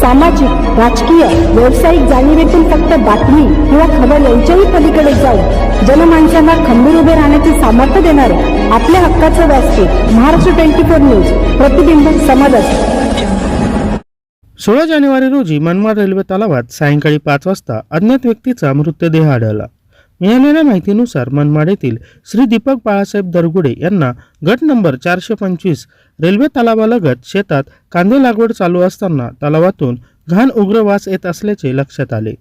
सामाजिक राजकीय व्यावसायिक जाणीवेतून फक्त बातमी किंवा खबर यांच्याही पलीकडे जाऊन जनमानसांना खंबीर उभे राहण्याचे सामर्थ्य देणारे आपल्या हक्काचं व्यासपीठ महाराष्ट्र ट्वेंटी फोर न्यूज प्रतिबिंब समाजात सोळा जानेवारी रोजी मनमाड रेल्वे तलावात सायंकाळी पाच वाजता अज्ञात व्यक्तीचा मृतदेह आढळला. मिळालेल्या माहितीनुसार मनमाड येथील श्री दीपक बाळासाहेब दरगुडे यांना गट नंबर चारशे पंचवीस रेल्वे तलावालगत शेतात कांदे लागवड चालू असताना तलावातून घाण उग्र वास येत असल्याचे लक्षात आले.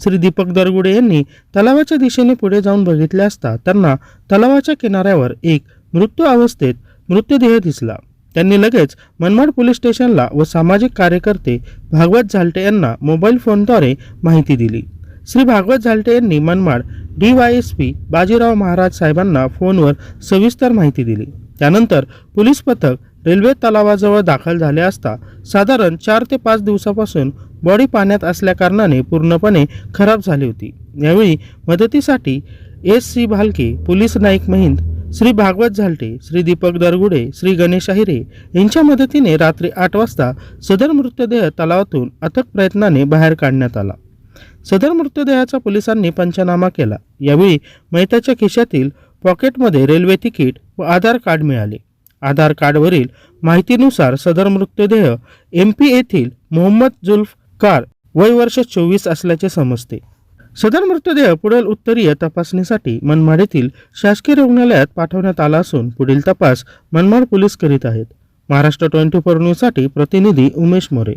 श्री दीपक दरगुडे यांनी तलावाच्या दिशेने पुढे जाऊन बघितले असता त्यांना तलावाच्या किनाऱ्यावर एक मृत्यू अवस्थेत मृतदेह दिसला. त्यांनी लगेच मनमाड पोलीस स्टेशनला व सामाजिक कार्यकर्ते भागवत झालटे यांना मोबाईल फोनद्वारे माहिती दिली. श्री भागवत झालटे यांनी Manmad D Y S P Bajirao Maharaj साहेबांना फोनवर सविस्तर माहिती दिली. त्यानंतर पोलीस पथक रेल्वे तलावाजवळ दाखल झाले असता साधारण चार ते पाच दिवसापासून बॉडी पाण्यात असल्याकारणाने पूर्णपणे खराब झाली होती. यावेळी मदतीसाठी S C Bhalke police Naik Mahind Shri Bhagwat Zalte Shri Deepak Dargude Shri Ganesh Ahire यांच्या मदतीने रात्री आठ वाजता सदर मृतदेह तलावातून अथक प्रयत्नाने बाहेर काढण्यात आला. सदर मृतदेहाचा पोलिसांनी पंचनामा केला. यावेळी मैताच्या खिशातील पॉकेटमध्ये रेल्वे तिकीट व आधार कार्ड मिळाले. आधार कार्डवरील माहितीनुसार सदर मृतदेह एम पी येथील मोहम्मद जुल्फकार वय वर्ष चोवीस असल्याचे समजते. सदर मृतदेह पुढील उत्तरीय तपासणीसाठी मनमाड येथील शासकीय रुग्णालयात पाठवण्यात आला असून पुढील तपास मनमाड पोलीस करीत आहेत. महाराष्ट्र ट्वेंटी फोर न्यूजसाठी प्रतिनिधी उमेश मोरे.